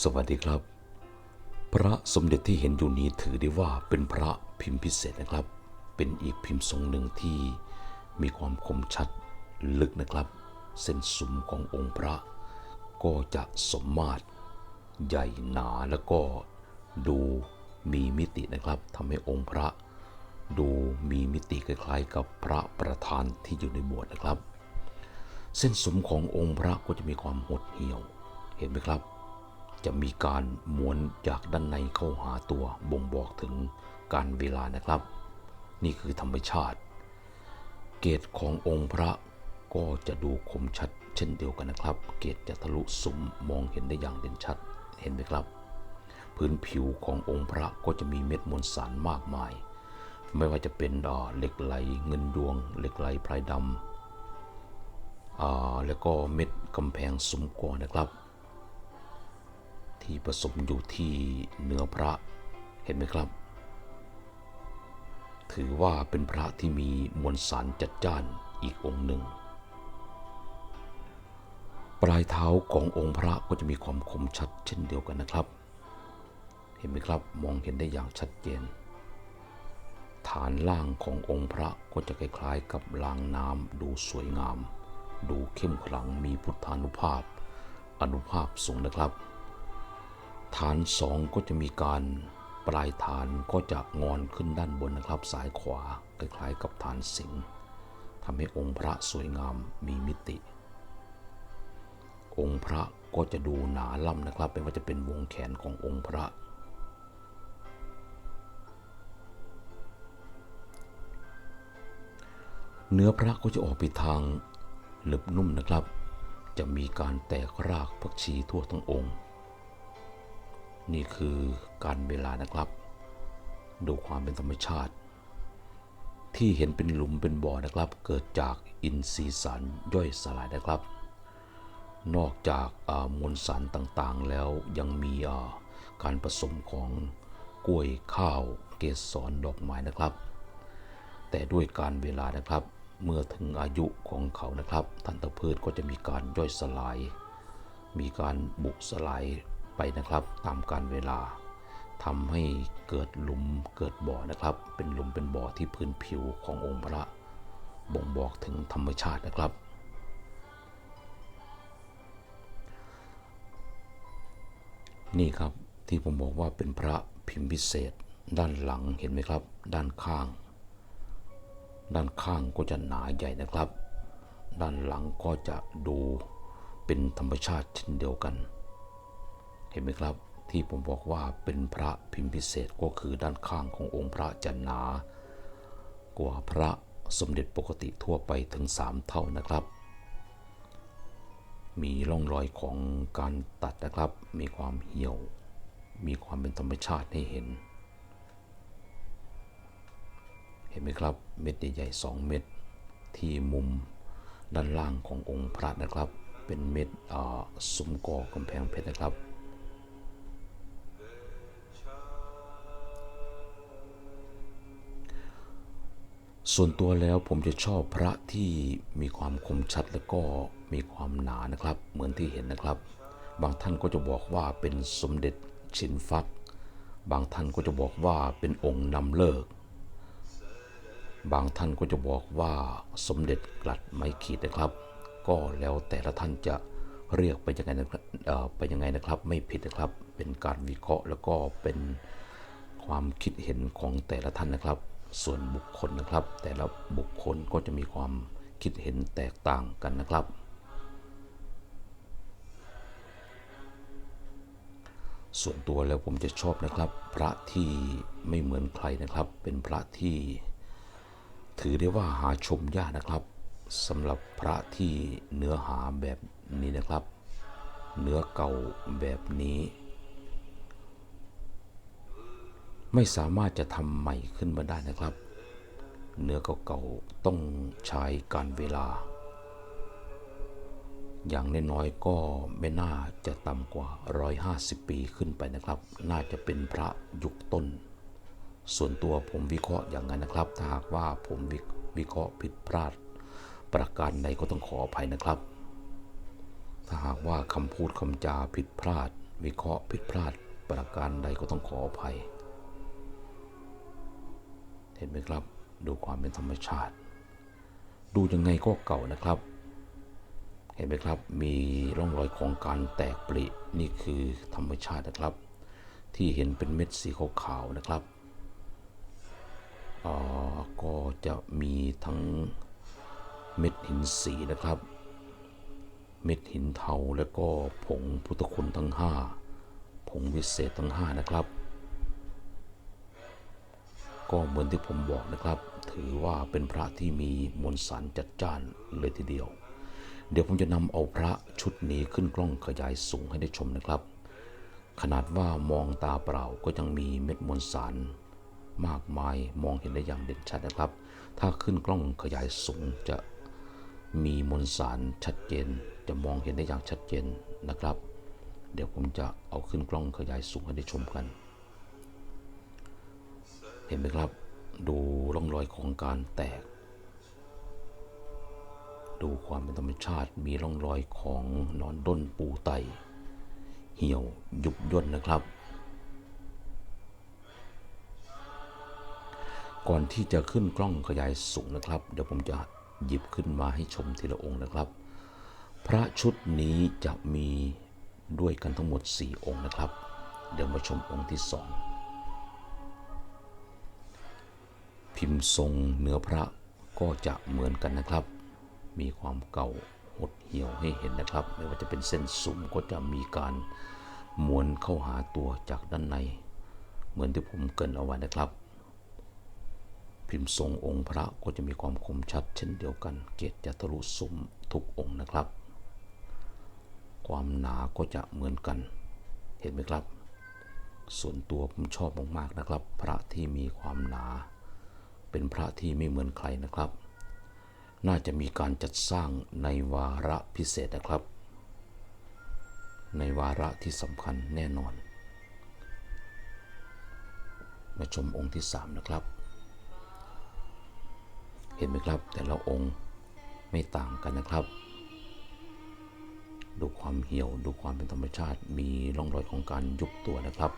สวัสดีครับ พระสมเด็จที่เห็นอยู่นี้ถือได้ว่าเป็นพระพิมพ์พิเศษนะครับ เป็นอีกพิมพ์ทรงหนึ่งที่มีความคมชัดลึกนะครับ เส้นสุมขององค์พระ ก็จะสมมาตรใหญ่หนาแล้วก็ดูมีมิตินะครับทำให้องค์พระดูมีมิติคล้ายๆ กับพระประธานที่อยู่ในโบสถ์นะครับ เส้นสมขององค์พระก็จะมีความหดเหี่ยวเห็นไหมครับ จะมีการม้วนจากด้านในเข้าหาตัวบ่งบอกถึงการเวลานะครับ นี่คือธรรมชาติ เกตขององค์พระก็จะดูคมชัดเช่นเดียวกันนะครับ เกตจะทะลุสุมมองเห็นได้อย่างเด่นชัดเห็นไหมครับ พื้นผิวขององค์พระก็จะมีเม็ดมวลสารมากมาย ไม่ว่าจะเป็นดอเหล็กไหลเงินดวง เหล็กไหลพรายดำแล้วก็เม็ดกำแพงสมกอนะครับ ที่ผสมอยู่ที่เนื้อพระเห็นไหมครับ ถือว่าเป็นพระที่มีมวลสารจัดจ้านอีกองค์หนึ่ง ปลายเท้าขององค์พระก็จะมีความคมชัดเช่นเดียวกันนะครับ เห็นไหมครับมองเห็นได้อย่างชัดเจน ฐานล่างขององค์พระก็จะคล้ายๆกับรางน้ำดูสวยงาม ดูเข้มขลังมีพุทธานุภาพอนุภาพสูงนะครับ ฐานสองก็จะมีการปลายฐานก็จะงอนขึ้นด้านบนนะครับ สายขวาคล้ายๆกับฐานสิงทำให้องค์พระสวยงามมีมิติ องค์พระก็จะดูหนาล่ำนะครับไม่ว่าจะเป็นวงแขนขององค์พระ เนื้อพระก็จะออกไปทางหนึบนุ่มนะครับ จะมีการแตกรากพักชีทั่วทั้งองค์ นี่คือการเวลานะครับ ดูความเป็นธรรมชาติ ที่เห็นเป็นหลุมเป็นบ่อนะครับ เกิดจากอินทรีย์สารย่อยสลายนะครับ นอกจากมวลสารต่างๆ แล้วยังมีการผสมของกล้วยข้าวเกสรดอกไม้นะครับ แต่ด้วยการเวลานะครับเมื่อถึงอายุของเขานะครับทันตพืชก็จะมีการย่อยสลาย มีการบุกสลาย ไปนะครับ ตามการเวลาทำให้เกิดหลุมเกิดบ่อนะครับ เป็นหลุมเป็นบ่อที่พื้นผิวขององค์พระ บ่งบอกถึงธรรมชาตินะครับ นี่ครับที่ผมบอกว่าเป็นพระพิมพ์พิเศษ ด้านหลังเห็นไหมครับ ด้านข้าง ด้านข้างก็จะหนาใหญ่นะครับ ด้านหลังก็จะดูเป็นธรรมชาติเช่นเดียวกัน เห็นไหมครับ ที่ผมบอกว่าเป็นพระพิมพ์พิเศษก็คือด้านข้างขององค์พระจะหนากว่าพระสมเด็จปกติทั่วไปถึง 3 เท่านะครับ มีร่องรอยของการตัดนะครับ มีความเหี่ยว มีความเป็นธรรมชาติให้เห็น เห็นไหมครับ เม็ดใหญ่ๆ2เม็ดที่มุมด้านล่างขององค์พระนะครับ เป็นเม็ดซุ้มกอกำแพงเพชรนะครับ ส่วนตัวแล้วผมจะชอบพระที่มีความคมชัดและก็มีความหนานะครับ เหมือนที่เห็นนะครับ บางท่านก็จะบอกว่าเป็นสมเด็จชินฟัก บางท่านก็จะบอกว่าเป็นองค์นำเลิก บางท่านก็จะบอกว่าสมเด็จกลัดไม้ขีดนะครับ ก็แล้วแต่ละท่านจะเรียกไปยังไงนะครับไปยังไงนะครับ ไม่ผิดนะครับ เป็นการวิเคราะห์แล้วก็เป็นความคิดเห็นของแต่ละท่านนะครับ ส่วนบุคคลนะครับ แต่ละบุคคลก็จะมีความคิดเห็นแตกต่างกันนะครับ ส่วนตัวแล้วผมจะชอบนะครับ พระที่ไม่เหมือนใครนะครับ เป็นพระที่ถือได้ว่าหาชมยากนะครับสำหรับพระที่เนื้อหาแบบนี้นะครับ เนื้อเก่าแบบนี้ ไม่สามารถจะทำใหม่ขึ้นมาได้นะครับ เนื้อเก่าๆต้องใช้การเวลา อย่างน้อยๆก็ไม่น่าจะต่ำกว่า 150 ปีขึ้นไปนะครับ น่าจะเป็นพระยุคต้น ส่วนตัวผมวิเคราะห์อย่างนั้นนะครับ ถ้าหากว่าผมวิวิเคราะห์ผิดพลาด ประการใดก็ต้องขออภัยนะครับ ถ้าหากว่าคำพูดคำจาผิดพลาด วิเคราะห์ผิดพลาดประการใดก็ต้องขออภัย เห็นไหมครับ ดูความเป็นธรรมชาติ ดูยังไงก็เก่านะครับ เห็นไหมครับ มีร่องรอยของการแตกปรินี่คือธรรมชาตินะครับ ที่เห็นเป็นเม็ดสีขาวๆนะครับอ่าก็จะมีทั้งเม็ดหินสีนะครับ เม็ดหินเทาแล้วก็ผงพุทธคุณทั้ง 5 ผงวิเศษทั้ง 5 นะครับ ก็เหมือนที่ผมบอกนะครับ ถือว่าเป็นพระที่มีมวลสารจัดจ้านเลยทีเดียว เดี๋ยวผมจะนำเอาพระชุดนี้ขึ้นกล้องขยายสูงให้ได้ชมนะครับ ขนาดว่ามองตาเปล่าก็ยังมีเม็ดมวลสารมากมายมองเห็นได้อย่างเด่นชัดนะครับ ถ้าขึ้นกล้องขยายสูงจะมีมวลสารชัดเจน จะมองเห็นได้อย่างชัดเจนนะครับ เดี๋ยวผมจะเอาขึ้นกล้องขยายสูงให้ได้ชมกัน ห็นไหมครับ ดูร่องรอยของการแตก ดูความเป็นธรรมชาติมีร่องรอยของนอนด้นปูไต เหี่ยวยุบย่นนะครับ ก่อนที่จะขึ้นกล้องขยายสูงนะครับ เดี๋ยวผมจะหยิบขึ้นมาให้ชมทีละองค์นะครับ พระชุดนี้จะมีด้วยกันทั้งหมด 4 องค์นะครับ เดี๋ยวมาชมองค์ที่สอง พิมพ์ทรงเนื้อพระก็จะเหมือนกันนะครับ มีความเก่าหดเหี่ยวให้เห็นนะครับ ไม่ว่าจะเป็นเส้นสุ่มก็จะมีการม้วนเข้าหาตัวจากด้านใน เหมือนที่ผมเกินเอาไว้นะครับ พิมพ์ทรงองค์พระก็จะมีความคมชัด เช่นเดียวกัน เกตจะทะลุสุ่มทุกองค์นะครับ ความหนาก็จะเหมือนกัน เห็นไหมครับ ส่วนตัวผมชอบมากๆนะครับ พระที่มีความหนา เป็นพระที่ไม่เหมือนใครนะครับ น่าจะมีการจัดสร้างในวาระพิเศษนะครับ ในวาระที่สำคัญแน่นอน มาชมองค์ที่สามนะครับ เห็นไหมครับแต่ละองค์ไม่ต่างกันนะครับ ดูความเหี่ยวดูความเป็นธรรมชาติมีร่องรอยของการยุบตัวนะครับ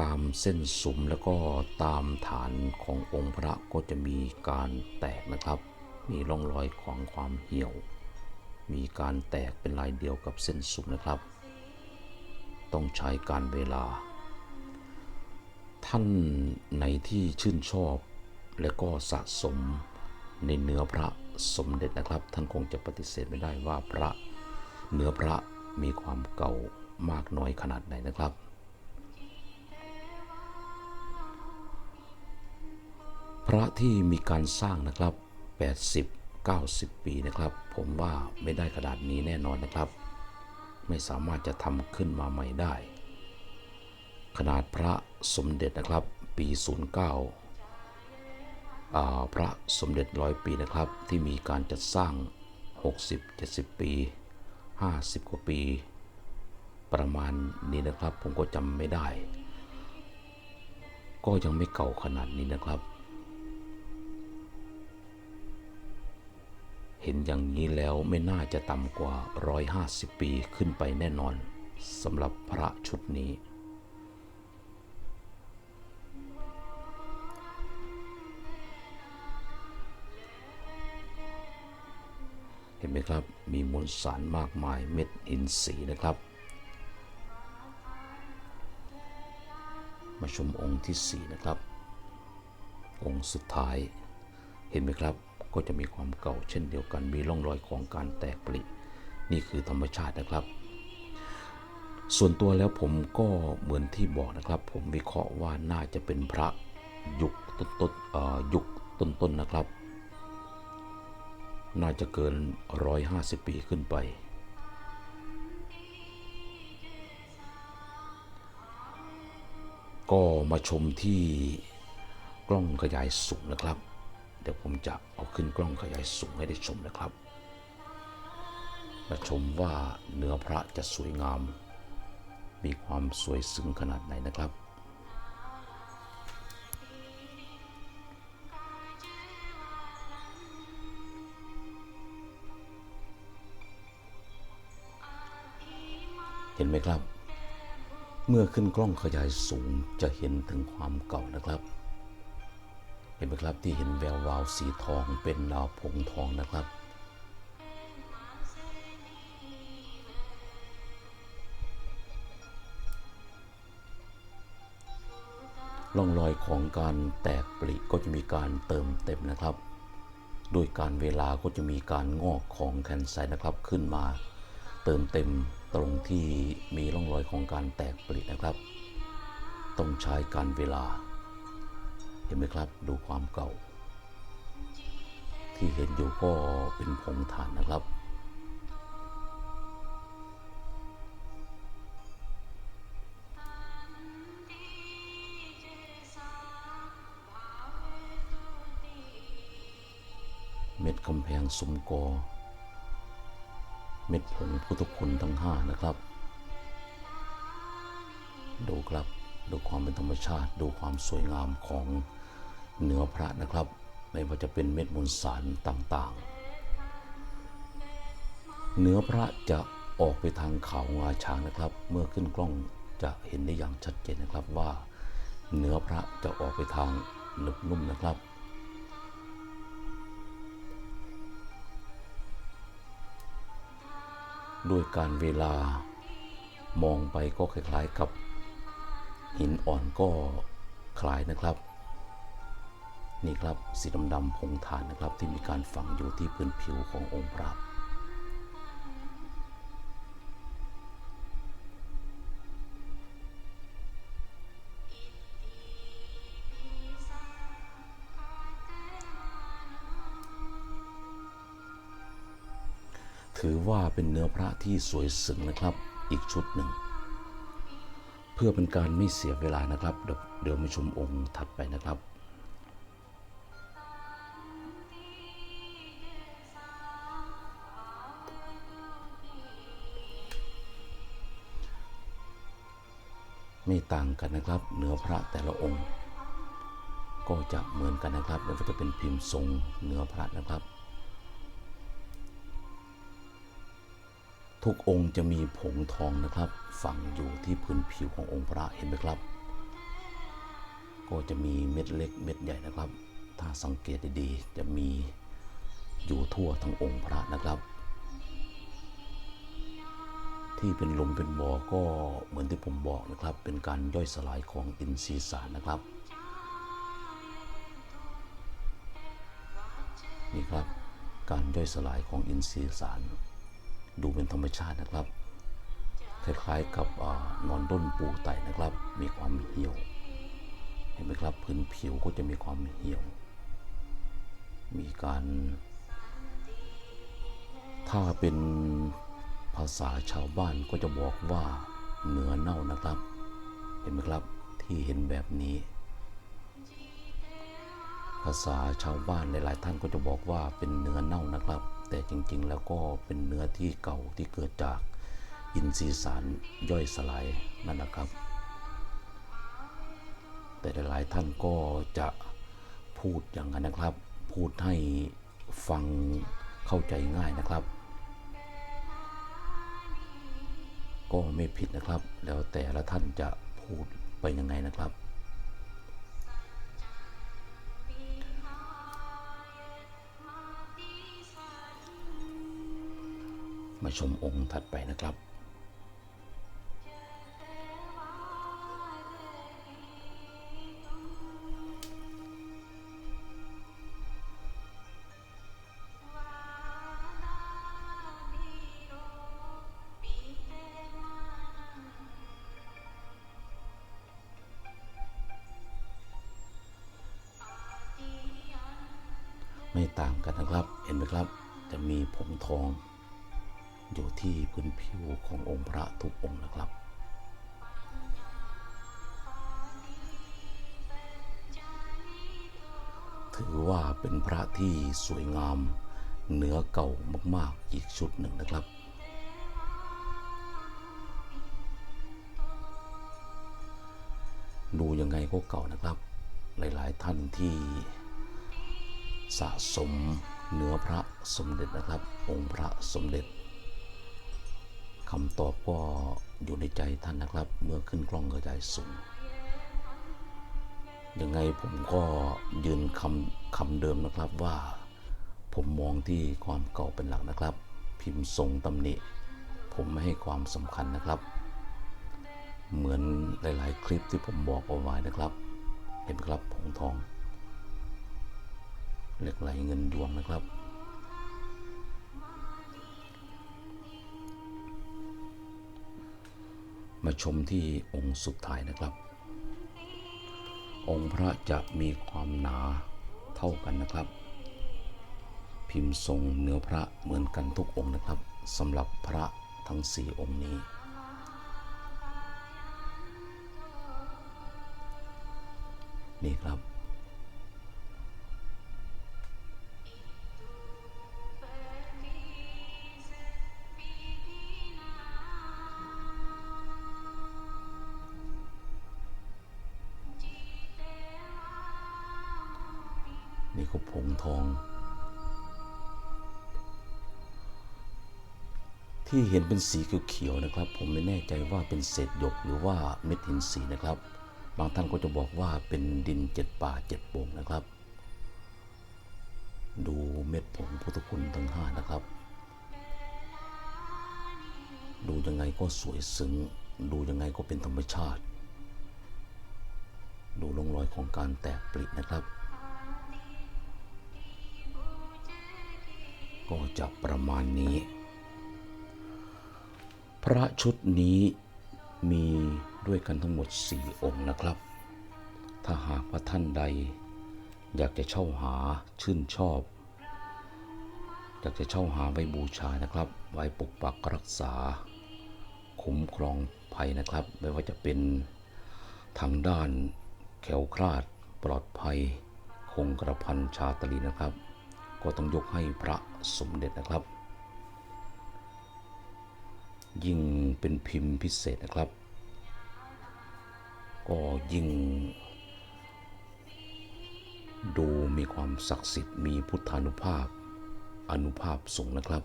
ตามเส้นสุมแล้วก็ตามฐานขององค์พระก็จะมีการแตกนะครับ มีร่องรอยของความเหี่ยว มีการแตกเป็นลายเดียวกับเส้นสุมนะครับ ต้องใช้การเวลา ท่านในที่ชื่นชอบและก็สะสมในเนื้อพระสมเด็จนะครับ ท่านคงจะปฏิเสธไม่ได้ว่าพระเนื้อพระมีความเก่ามากน้อยขนาดไหนนะครับ พระที่มีการสร้างนะครับ 80 90 ปีนะครับ ผมว่าไม่ได้ขนาดนี้แน่นอนนะครับ ไม่สามารถจะทำขึ้นมาใหม่ได้ ขนาดพระสมเด็จนะครับ ปี 09 พระสมเด็จร้อยปีนะครับ ที่มีการจัดสร้าง 60-70 ปี 50 กว่าปี ประมาณนี้นะครับ ผมก็จำไม่ได้ ก็ยังไม่เก่าขนาดนี้นะครับ เห็นอย่างนี้แล้วไม่น่าจะต่ำกว่า 150 ปีขึ้นไปแน่นอนสำหรับพระชุดนี้ เห็นไหมครับ มีมวลสารมากมายเม็ดหินสีนะครับ มาชมองค์ที่ 4 นะครับ องค์สุดท้าย เห็นไหมครับ ก็จะมีความเก่าเช่นเดียวกันมีร่องรอยของการแตกปรินี่คือธรรมชาตินะครับ ส่วนตัวแล้วผมก็เหมือนที่บอกนะครับ ผมวิเคราะห์ว่าน่าจะเป็นพระยุคต้นๆเอ่อยุคต้นๆนะครับ น่าจะเกิน 150 ปีขึ้นไป ก็มาชมที่กล้องขยายสูงนะครับ เดี๋ยวผมจะเอาขึ้นกล้องขยายสูงให้ได้ชมนะครับมาชมว่าเนื้อพระจะสวยงาม มีความสวยซึ้งขนาดไหนนะครับเห็นไหมครับ เมื่อขึ้นกล้องขยายสูงจะเห็นถึงความเก่านะครับ เห็นไหมครับที่เห็นแวววาวสีทองเป็นดาวผงทองนะครับ ร่องรอยของการแตกปริก็จะมีการเติมเต็มนะครับ โดยการเวลาก็จะมีการงอกของแคนไซนะครับขึ้นมา เติมเต็มตรงที่มีร่องรอยของการแตกปรินะครับ ต้องใช้การเวลา ห็นไหมครับ ดูความเก่า ที่เห็นอยู่ก็เป็นผงถ่านนะครับเม็ดกำแพงสมกอ เม็ดผงพุทธคุณทั้งห้านะครับ ดูครับ ดูความเป็นธรรมชาติ ดูความสวยงามของ เนื้อพระนะครับ ไม่ว่าจะเป็นเม็ดมวลสารต่างๆเนื้อพระจะออกไปทางเขาวงาช้างนะครับ เมื่อขึ้นกล้องจะเห็นได้อย่างชัดเจนนะครับว่าเนื้อพระจะออกไปทางหนึบนุ่มนะครับ ด้วยการเวลามองไปก็คล้ายๆกับหินอ่อนก็คล้ายนะครับ นี่ครับสีดำๆพงฐานนะครับที่มีการฝังอยู่ที่พื้นผิวขององค์พระถือว่าเป็นเนื้อพระที่สวยสึงนะครับอีกชุดหนึ่ง เพื่อเป็นการไม่เสียเวลานะครับ เดี๋ยวเดี๋ยวมาชมองค์ถัดไปนะครับ ไม่ต่างกันนะครับ เนื้อพระแต่ละองค์ ก็จะเหมือนกันนะครับแล้วก็จะเป็นพิมพ์ทรงเนื้อพระนะครับ ทุกองค์จะมีผงทองนะครับ ฝังอยู่ที่พื้นผิวขององค์พระเห็นไหมครับ ก็จะมีเม็ดเล็กเม็ดใหญ่นะครับ ถ้าสังเกตดีๆจะมีอยู่ทั่วทั้งองค์พระนะครับ ที่เป็นลมเป็นบ่อก็เหมือนที่ผมบอกนะครับ เป็นการย่อยสลายของอินทรีย์สารนะครับ นี่ครับ การย่อยสลายของอินทรีย์สาร ดูเป็นธรรมชาตินะครับ คล้ายๆกับอนอนด้นปูไตนะครับ มีความเหี่ยว เห็นไหมครับพื้นผิวก็จะมีความเหี่ยว มีการถ้าเป็น ภาษาชาวบ้านก็จะบอกว่าเนื้อเน่านะครับ เห็นไหมครับที่เห็นแบบนี้ ภาษาชาวบ้านหลาย ๆ ท่านก็จะบอกว่าเป็นเนื้อเน่านะครับ แต่จริง ๆ แล้วก็เป็นเนื้อที่เก่าที่เกิดจากอินทรีย์สารย่อยสลายนั่นนะครับ แต่หลาย ๆ ท่านก็จะพูดอย่างนั้นนะครับ พูดให้ฟังเข้าใจง่ายนะครับ ก็ไม่ผิดนะครับ แล้วแต่ละท่านจะพูดไปยังไงนะครับ มาชมองค์ถัดไปนะครับ ไม่ต่างกันนะครับ เห็นไหมครับ จะมีผงทอง อยู่ที่พื้นผิวขององค์พระทุกองค์นะครับถือว่าเป็นพระที่สวยงามเนื้อเก่ามาก ๆ อีกชุดหนึ่งนะครับ ดูยังไงก็เก่านะครับ หลาย ๆ ท่านที่ สะสมเนื้อพระสมเด็จนะครับ องค์พระสมเด็จคำตอบก็อยู่ในใจท่านนะครับ เมื่อขึ้นกล้องกระจายสูงยังไงผมก็ยืนคำคำเดิมนะครับว่า ผมมองที่ความเก่าเป็นหลักนะครับ พิมพ์ทรงตำหนิ ผมไม่ให้ความสำคัญนะครับ เหมือนหลาย ๆ คลิปที่ผมบอกเอาไว้นะครับ เห็นไหมครับผงทอง เหล็กไหลเงินยวงนะครับ มาชมที่องค์สุดท้ายนะครับ องค์พระจะมีความหนาเท่ากันนะครับ พิมพ์ทรงเนื้อพระเหมือนกันทุกองค์นะครับสำหรับพระทั้งสี่องค์นี้นี่ครับ ก็ผงทอง ที่เห็นเป็นสีเขียวๆนะครับ ผมไม่แน่ใจว่าเป็นเศษหยกหรือว่าเม็ดหินสีนะครับ บางท่านก็จะบอกว่าเป็นดินเจ็ดป่าเจ็ดโป่งนะครับ ดูเม็ดผงพุทธคุณทั้งห้านะครับ ดูยังไงก็สวยซึ้งดูยังไงก็เป็นธรรมชาติ ดูร่องรอยของการแตกปรินะครับ ก็จะประมาณนี้ พระชุดนี้มีด้วยกันทั้งหมด 4 องค์นะครับ ถ้าหากว่าท่านใด อยากจะเช่าหาชื่นชอบ อยากจะเช่าหาไว้บูชานะครับ ไว้ปกปักรักษา คุ้มครองภัยนะครับ ไม่ว่าจะเป็นทางด้านแขวคลาดปลอดภัย คงกระพันชาตรีนะครับ ก็ต้องยกให้พระสมเด็จนะครับ ยิ่งเป็นพิมพ์พิเศษนะครับ ก็ยิ่ง ดูมีความศักดิ์สิทธิ์มีพุทธานุภาพอนุภาพสูงนะครับ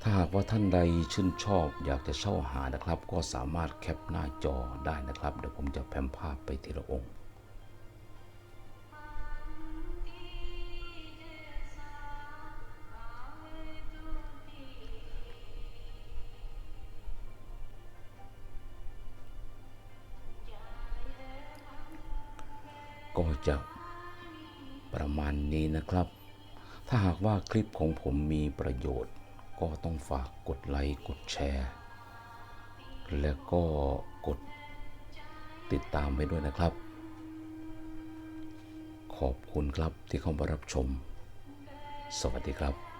ถ้าหากว่าท่านใดชื่นชอบอยากจะเช่าหานะครับ ก็สามารถแคปหน้าจอได้นะครับ เดี๋ยวผมจะแพมภาพไปทีละองค์ ก็จะประมาณนี้นะครับ ถ้าหากว่าคลิปของผมมีประโยชน์ ก็ต้องฝากกดไลค์กดแชร์ และก็กดติดตามไว้ด้วยนะครับ ขอบคุณครับที่เข้ามารับชม สวัสดีครับ